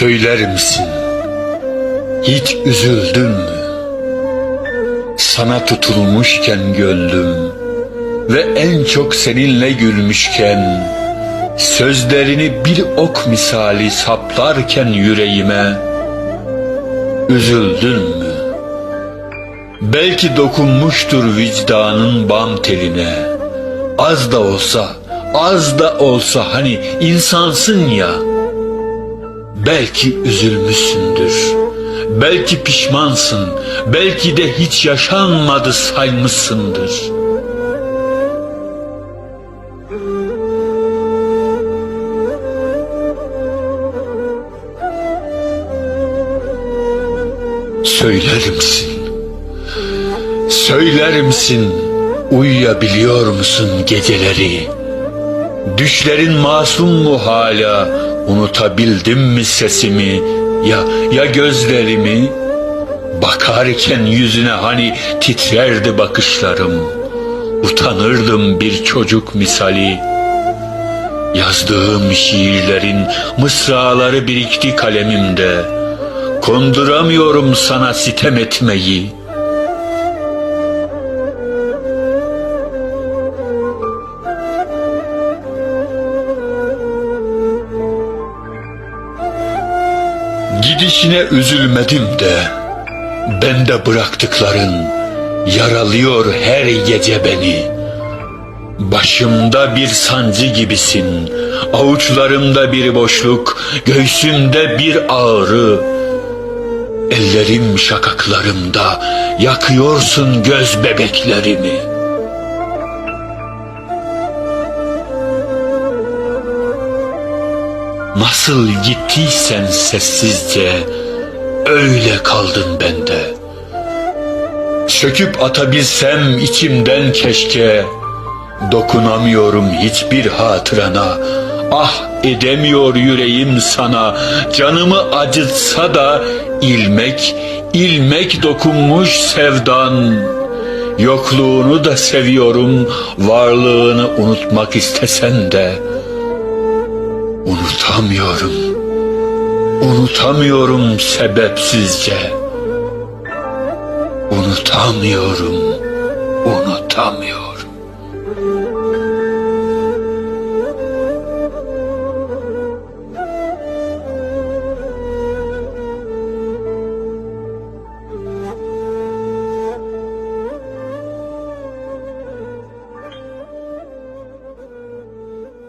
Söyler misin? Hiç üzüldün mü? Sana tutulmuşken gönlüm ve en çok seninle gülmüşken sözlerini bir ok misali saplarken yüreğime üzüldün mü? Belki dokunmuştur vicdanın bam teline. Az da olsa, az da olsa hani insansın ya. Belki üzülmüşsündür. Belki pişmansın. Belki de hiç yaşanmadı saymışsındır. Söyler misin? Söyler misin? Uyuyabiliyor musun geceleri? Düşlerin masum mu hala? Unutabildim mi sesimi? Ya ya gözlerimi? Bakarken yüzüne hani titrerdi bakışlarım. Utanırdım bir çocuk misali. Yazdığım şiirlerin mısraları birikti kalemimde. Konduramıyorum sana sitem etmeyi. Gidişine üzülmedim de bende bıraktıkların yaralıyor her gece beni. Başımda bir sancı gibisin, avuçlarımda bir boşluk, göğsümde bir ağrı. Ellerim şakaklarımda yakıyorsun göz bebeklerimi. Nasıl gittiysen sessizce öyle kaldın bende. Söküp atabilsem içimden keşke dokunamıyorum hiçbir hatırana. Ah edemiyor yüreğim sana canımı acıtsa da ilmek ilmek dokunmuş sevdan. Yokluğunu da seviyorum varlığını unutmak istesen de. Unutamıyorum. Unutamıyorum sebepsizce. Unutamıyorum. Unutamıyorum.